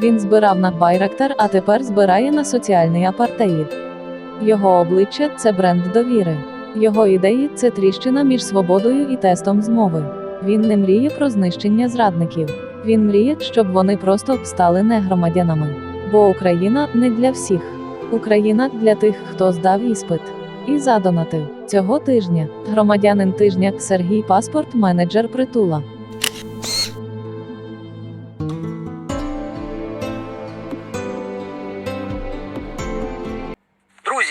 Він збирав на Байрактар, а тепер збирає на соціальний апартеїд. Його обличчя це бренд довіри. Його ідеї це тріщина між свободою і тестом змови. Він не мріє про знищення зрадників. Він мріє, щоб вони просто стали негромадянами. Бо Україна не для всіх. Україна для тих, хто здав іспит. І задонатив цього тижня. Громадянин тижня Сергій Паспорт, менеджер притула.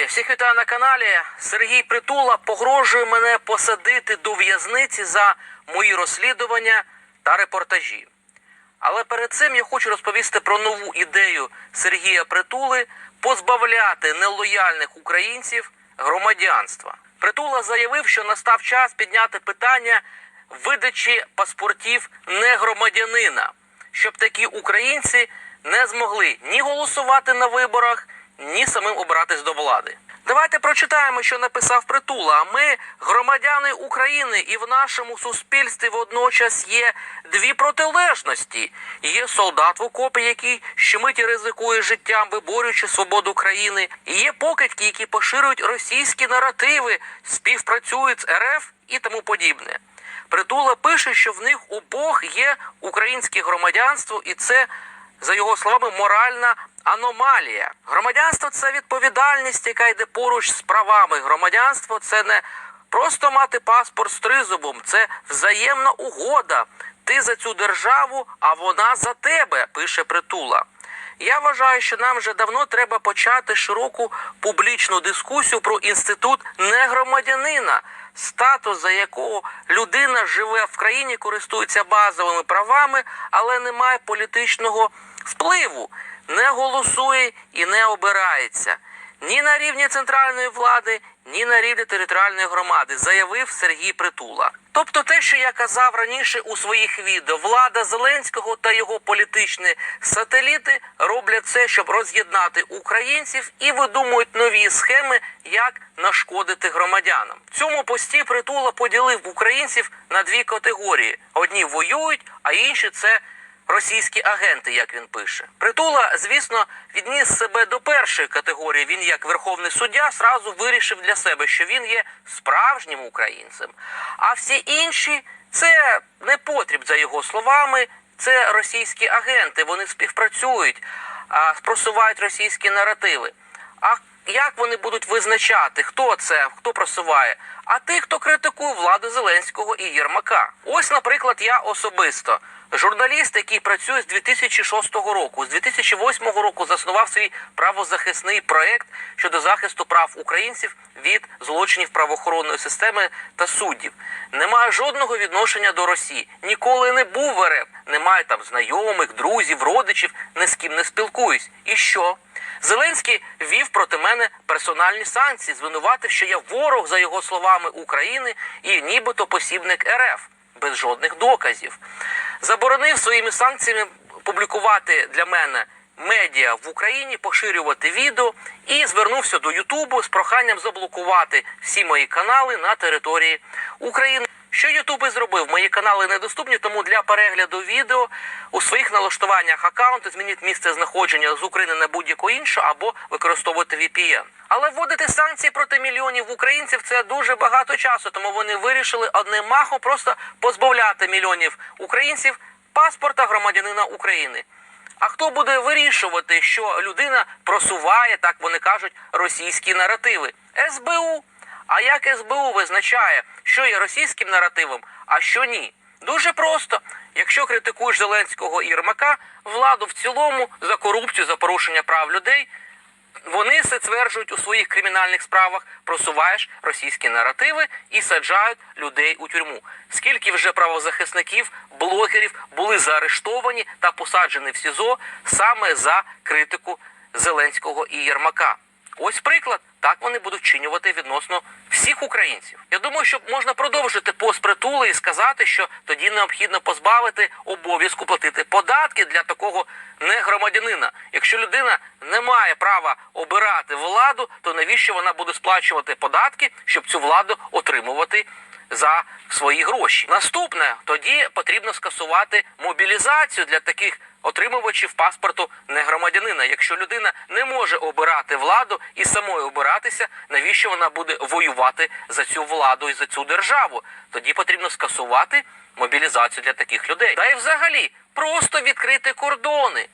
Друзі, всіх вітаю на каналі. Сергій Притула погрожує мене посадити до в'язниці за мої розслідування та репортажі. Але перед цим я хочу розповісти про нову ідею Сергія Притули позбавляти нелояльних українців громадянства. Притула заявив, що настав час підняти питання видачі паспортів негромадянина, щоб такі українці не змогли ні голосувати на виборах, ні самим обиратись до влади. Давайте прочитаємо, що написав Притула. Ми громадяни України, і в нашому суспільстві водночас є дві протилежності. Є солдат в окопі, який щомиті ризикує життям, виборюючи свободу країни. І є покидьки, які поширюють російські наративи, співпрацюють з РФ і тому подібне. Притула пише, що в них обох є українське громадянство, і це, за його словами, моральна аномалія. Громадянство це відповідальність, яка йде поруч з правами. Громадянство це не просто мати паспорт з тризубом, це взаємна угода. Ти за цю державу, а вона за тебе, пише Притула. Я вважаю, що нам вже давно треба почати широку публічну дискусію про інститут негромадянина, статус за якого людина живе в країні, користується базовими правами, але не має політичного впливу, не голосує і не обирається. Ні на рівні центральної влади, ні на рівні територіальної громади, заявив Сергій Притула. Тобто, те, що я казав раніше у своїх відео, влада Зеленського та його політичні сателіти роблять все, щоб роз'єднати українців і видумують нові схеми, як нашкодити громадянам. В цьому пості притула поділив українців на дві категорії: одні воюють, а інші це російські агенти, як він пише. Притула, звісно, відніс себе до першої категорії. Він, як верховний суддя, сразу вирішив для себе, що він є справжнім українцем. А всі інші це не потріб, за його словами. Це російські агенти. Вони співпрацюють, просувають російські наративи. А як вони будуть визначати, хто це, хто просуває? А тих, хто критикує владу Зеленського і Єрмака. Ось, наприклад, я особисто. Журналіст, який працює з 2006 року, з 2008 року заснував свій правозахисний проект щодо захисту прав українців від злочинів правоохоронної системи та суддів. Не має жодного відношення до Росії. Ніколи не був в РФ. Немає там знайомих, друзів, родичів, ні з ким не спілкуюсь. І що? Зеленський вів проти мене персональні санкції, звинуватив, що я ворог, за його словами, України і нібито посібник РФ без жодних доказів. Заборонив своїми санкціями публікувати для мене медіа в Україні, поширювати відео і звернувся до Ютубу з проханням заблокувати всі мої канали на території України. Що Ютуб і зробив? Мої канали недоступні, тому для перегляду відео у своїх налаштуваннях аккаунту змініть місце знаходження з України на будь-яку іншу або використовувати VPN. Але вводити санкції проти мільйонів українців це дуже багато часу, тому вони вирішили одним махом просто позбавляти мільйонів українців паспорта громадянина України. А хто буде вирішувати, що людина просуває, так вони кажуть, російські наративи? СБУ. А як СБУ визначає, що є російським наративом, а що ні? Дуже просто. Якщо критикуєш Зеленського і Єрмака, владу в цілому за корупцію, за порушення прав людей, вони це стверджують у своїх кримінальних справах, просуваєш російські наративи і саджають людей у тюрму. Скільки вже правозахисників, блогерів були заарештовані та посаджені в СІЗО саме за критику Зеленського і Єрмака? Ось приклад. Так вони будуть вчинювати відносно всіх українців. Я думаю, що можна продовжити поспритули і сказати, що тоді необхідно позбавити обов'язку платити податки для такого негромадянина. Якщо людина не має права обирати владу, то навіщо вона буде сплачувати податки, щоб цю владу отримувати? За свої гроші. Наступне тоді потрібно скасувати мобілізацію для таких отримувачів паспорту не громадянина. Якщо людина не може обирати владу і самою обиратися, навіщо вона буде воювати за цю владу і за цю державу? Тоді потрібно скасувати мобілізацію для таких людей. Та й взагалі просто відкрити кордони.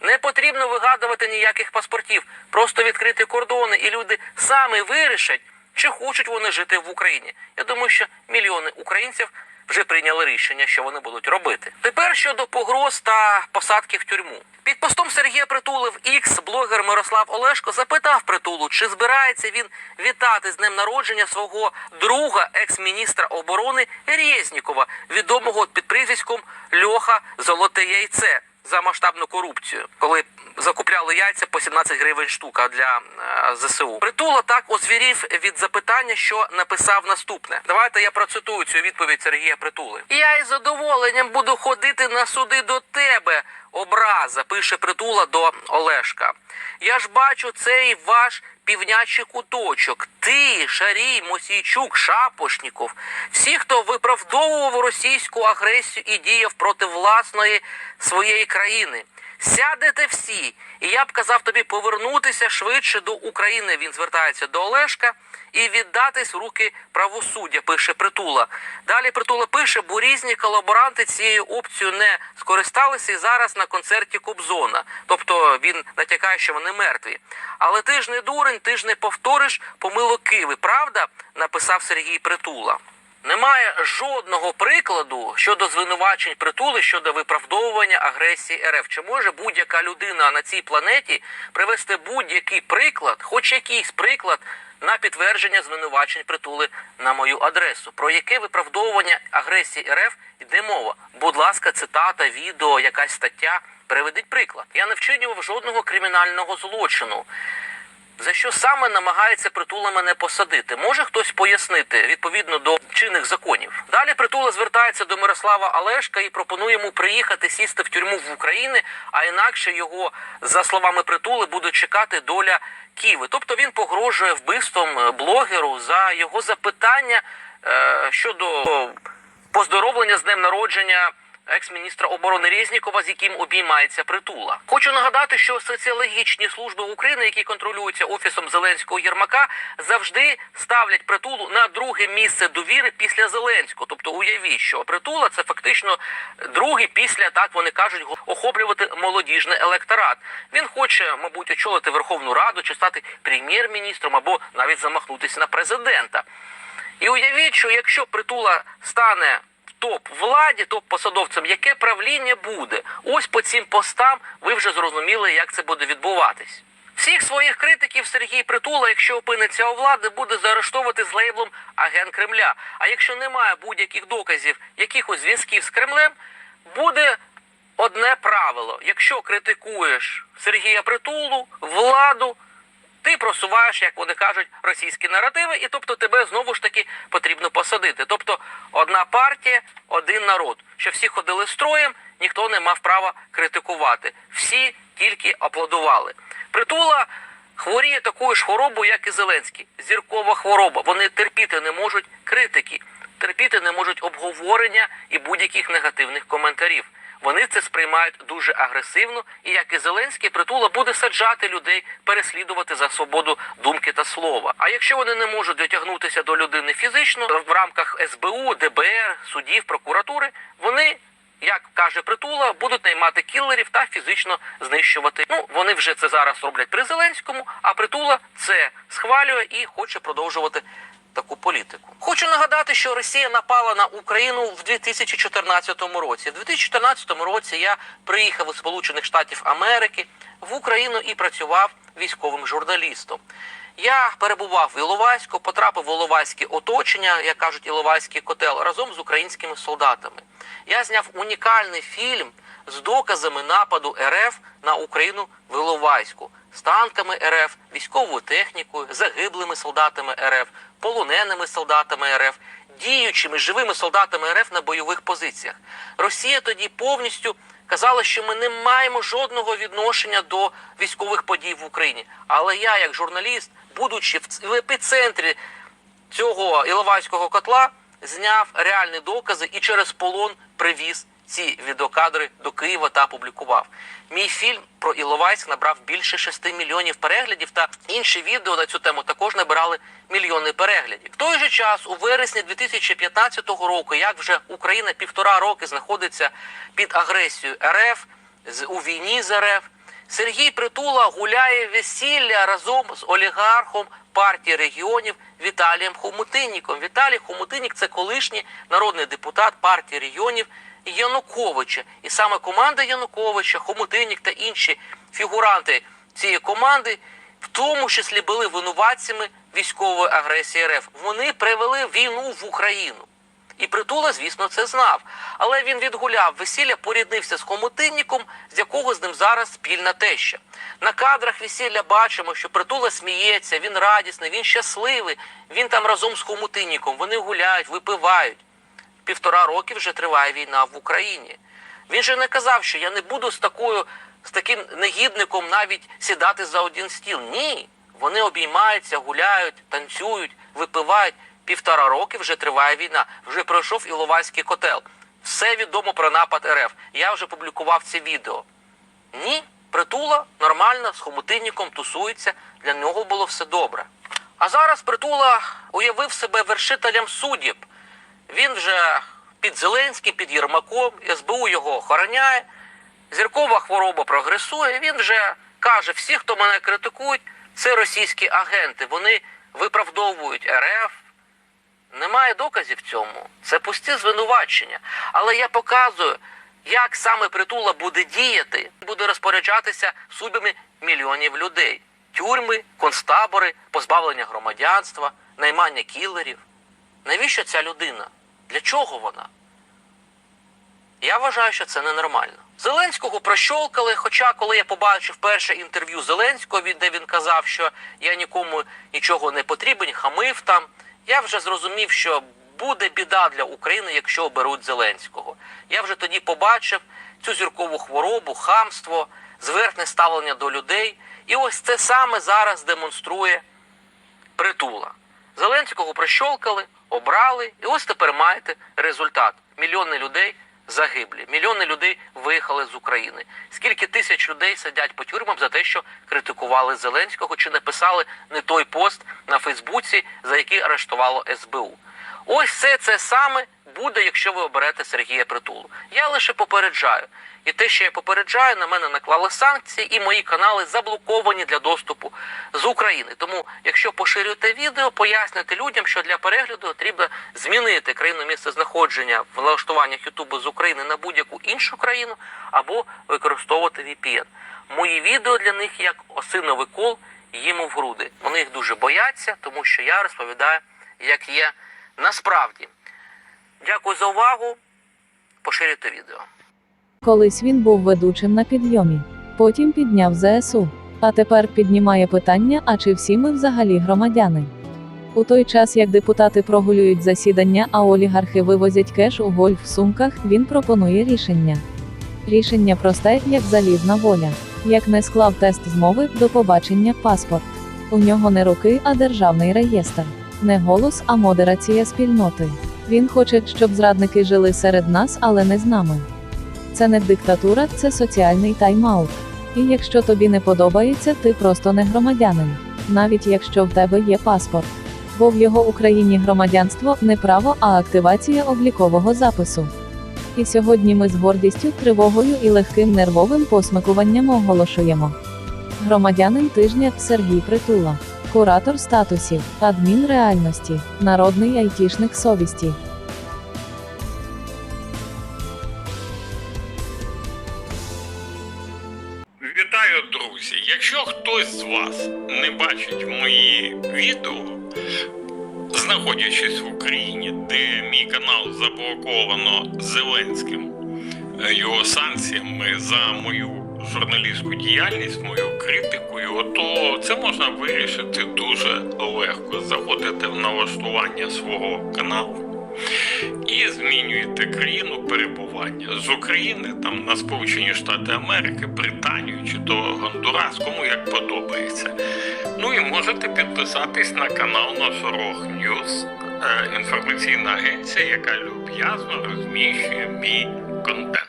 Не потрібно вигадувати ніяких паспортів, просто відкрити кордони, і люди самі вирішать, чи хочуть вони жити в Україні. Я думаю, що мільйони українців вже прийняли рішення, що вони будуть робити. Тепер щодо погроз та посадки в тюрму. Під постом Сергія Притули в X блогер Мирослав Олешко запитав Притулу, чи збирається він вітати з днем народження свого друга, екс-міністра оборони Резнікова, відомого під прізвиськом Льоха Золоте Яйце за масштабну корупцію, коли закупляли яйця по 17 гривень штука для е, ЗСУ. Притула так озвірів від запитання, що написав наступне. Давайте я процитую цю відповідь Сергія Притули. Я із задоволенням буду ходити на суди до тебе. Образа пише притула до Олешка. Я ж бачу цей ваш півнячий куточок. Ти, Шарій, Мосійчук, Шапошніков. Всі, хто виправдовував російську агресію і діяв проти власної своєї країни. Сядете всі, і я б казав тобі повернутися швидше до України. Він звертається до Олешка і віддатись в руки правосуддя. Пише притула. Далі притула пише, бо різні колаборанти цією опцією не скористалися і зараз на концерті Кобзона. Тобто він натякає, що вони мертві. Але ти ж не дурень, ти ж не повториш помилок Киви. Правда? написав Сергій Притула. Немає жодного прикладу щодо звинувачень притули щодо виправдовування агресії РФ. Чи може будь-яка людина на цій планеті привести будь-який приклад, хоч якийсь приклад на підтвердження звинувачень притули на мою адресу? Про яке виправдовування агресії РФ йде мова? Будь ласка, цитата, відео, якась стаття. Приведіть приклад. Я не вчинював жодного кримінального злочину. За що саме намагається притула мене посадити? Може хтось пояснити відповідно до чинних законів? Далі притула звертається до Мирослава Олешка і пропонує йому приїхати сісти в тюрму в Україні, а інакше його, за словами притули, буде чекати доля Києва. Тобто він погрожує вбивством е, блогеру за його запитання е, щодо поздоровлення з днем народження екс-міністра оборони Резнікова, з яким обіймається притула. Хочу нагадати, що соціологічні служби України, які контролюються офісом Зеленського Єрмака, завжди ставлять притулу на друге місце довіри після Зеленського. Тобто, уявіть, що притула це фактично другий після так вони кажуть охоплювати молодіжний електорат. Він хоче, мабуть, очолити Верховну Раду чи стати прем'єр-міністром або навіть замахнутися на президента. І уявіть, що якщо притула стане топ владі, топ посадовцем, яке правління буде? Ось по цим постам ви вже зрозуміли, як це буде відбуватись. Всіх своїх критиків Сергій Притула, якщо опиниться у влади, буде заарештовувати з лейблом агент Кремля. А якщо немає будь-яких доказів якихось зв'язків з Кремлем, буде одне правило: якщо критикуєш Сергія Притулу, владу. Ти просуваєш, як вони кажуть, російські наративи, і тобто тебе знову ж таки потрібно посадити. Тобто одна партія, один народ. Що всі ходили строєм, ніхто не мав права критикувати. Всі тільки аплодували. Притула хворіє такою ж хворобою, як і Зеленський. Зіркова хвороба. Вони терпіти не можуть критики, терпіти не можуть обговорення і будь-яких негативних коментарів. Вони це сприймають дуже агресивно, і як і Зеленський, притула буде саджати людей, переслідувати за свободу думки та слова. А якщо вони не можуть дотягнутися до людини фізично в рамках СБУ, ДБР, судів, прокуратури, вони. Як каже притула, будуть наймати кілерів та фізично знищувати. Ну вони вже це зараз роблять при Зеленському. А притула це схвалює і хоче продовжувати таку політику. Хочу нагадати, що Росія напала на Україну в 2014 році. В 2014 році я приїхав із Сполучених Штатів Америки в Україну і працював військовим журналістом. Я перебував в Іловайську, потрапив в Іловайське оточення, як кажуть, Іловайський котел разом з українськими солдатами. Я зняв унікальний фільм з доказами нападу РФ на Україну в Іловайську з танками РФ, військовою технікою, загиблими солдатами РФ, полоненими солдатами РФ, діючими живими солдатами РФ на бойових позиціях. Росія тоді повністю казала, що ми не маємо жодного відношення до військових подій в Україні. Але я, як журналіст, будучи в епіцентрі цього Іловайського котла, зняв реальні докази і через полон привіз ці відеокадри до Києва та опублікував. Мій фільм про Іловайськ набрав більше 6 мільйонів переглядів, та інші відео на цю тему також набирали мільйони переглядів. В той же час, у вересні 2015 року, як вже Україна півтора роки знаходиться під агресією РФ у війні з РФ, Сергій Притула гуляє весілля разом з олігархом партії регіонів Віталієм Хомутинніком. Віталій Хомутиннік це колишній народний депутат партії регіонів Януковича. І саме команда Януковича, Хомутиннік та інші фігуранти цієї команди, в тому числі були винуватцями військової агресії РФ. Вони привели війну в Україну. І Притула, звісно, це знав. Але він відгуляв весілля, поріднився з хомутинніком, з якого з ним зараз спільна теща. На кадрах весілля бачимо, що Притула сміється, він радісний, він щасливий. Він там разом з хомутинніком. Вони гуляють, випивають. Півтора роки вже триває війна в Україні. Він же не казав, що я не буду з такою, з таким негідником навіть сідати за один стіл. Ні. Вони обіймаються, гуляють, танцюють, випивають. Півтора роки вже триває війна. Вже пройшов Іловайський котел. Все відомо про напад РФ. Я вже публікував це відео. Ні, притула нормально з хомутинником тусується. Для нього було все добре. А зараз притула уявив себе вершителем суддів. Він вже під Зеленським, під Єрмаком, СБУ його охороняє. Зіркова хвороба прогресує. Він вже каже: всі, хто мене критикують, це російські агенти. Вони виправдовують РФ. Немає доказів цьому. Це пусті звинувачення. Але я показую, як саме притула буде діяти, буде розпоряджатися судьбами мільйонів людей: тюрми, концтабори, позбавлення громадянства, наймання кілерів. Навіщо ця людина? Для чого вона? Я вважаю, що це ненормально. Зеленського прощолкали. Хоча, коли я побачив перше інтерв'ю Зеленського, де він казав, що я нікому нічого не потрібен, хамив там, я вже зрозумів, що буде біда для України, якщо оберуть Зеленського. Я вже тоді побачив цю зіркову хворобу, хамство, зверхне ставлення до людей. І ось це саме зараз демонструє притула. Зеленського прищолкали, обрали, і ось тепер маєте результат. Мільйони людей загиблі, мільйони людей виїхали з України. Скільки тисяч людей сидять по тюрмам за те, що критикували Зеленського чи написали не той пост на Фейсбуці, за який арештувало СБУ. Ось все це саме буде, якщо ви оберете Сергія Притулу. Я лише попереджаю. І те, що я попереджаю, на мене наклали санкції, і мої канали заблоковані для доступу з України. Тому, якщо поширюєте відео, пояснюйте людям, що для перегляду потрібно змінити країну місце знаходження в налаштуваннях Ютубу з України на будь-яку іншу країну або використовувати VPN. Мої відео для них як осиновий кол їм в груди. Вони їх дуже бояться, тому що я розповідаю, як є насправді. Дякую за увагу. Поширюйте відео. Колись він був ведучим на підйомі, потім підняв ЗСУ. А тепер піднімає питання: а чи всі ми взагалі громадяни? У той час, як депутати прогулюють засідання, а олігархи вивозять кеш у гольф сумках, він пропонує рішення. Рішення просте, як залізна воля. Як не склав тест з мови, до побачення паспорт. У нього не руки, а державний реєстр. Не голос, а модерація спільноти. Він хоче, щоб зрадники жили серед нас, але не з нами. Це не диктатура, це соціальний тайм-аут. І якщо тобі не подобається, ти просто не громадянин, навіть якщо в тебе є паспорт. Бо в його Україні громадянство не право, а активація облікового запису. І сьогодні ми з гордістю, тривогою і легким нервовим посмикуванням оголошуємо. Громадянин тижня Сергій Притула, куратор статусів, адмін реальності, народний айтішник совісті. Вітаю, друзі! Якщо хтось з вас не бачить мої відео, знаходячись в Україні, де мій канал заблоковано Зеленським е, його санкціями за мою журналістську діяльність, мою критикою, то це можна вирішити дуже легко. Заходите в налаштування свого каналу і змінюєте країну перебування з України там на Сполучені Штати Америки, Британію чи то Гондурас, кому як подобається. Ну і можете підписатись на канал Носорог Ньюс, е, інформаційна агенція, яка люб'язно розміщує мій контент.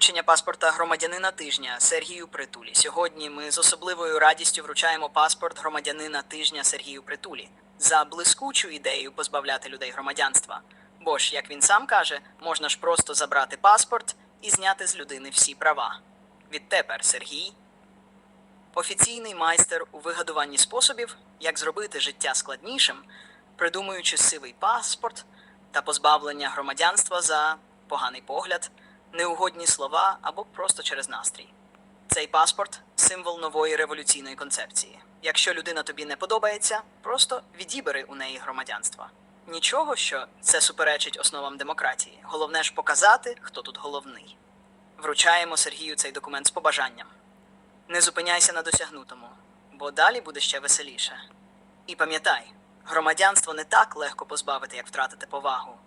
Вручення паспорта громадянина тижня Сергію Притулі. Сьогодні ми з особливою радістю вручаємо паспорт громадянина тижня Сергію Притулі за блискучу ідею позбавляти людей громадянства. Бо ж, як він сам каже, можна ж просто забрати паспорт і зняти з людини всі права. Відтепер Сергій офіційний майстер у вигадуванні способів, як зробити життя складнішим, придумуючи сивий паспорт та позбавлення громадянства за поганий погляд, неугодні слова або просто через настрій. Цей паспорт символ нової революційної концепції. Якщо людина тобі не подобається, просто відібери у неї громадянство. Нічого, що це суперечить основам демократії. Головне ж показати, хто тут головний. Вручаємо Сергію цей документ з побажанням. Не зупиняйся на досягнутому, бо далі буде ще веселіше. І пам'ятай, громадянство не так легко позбавити, як втратити повагу.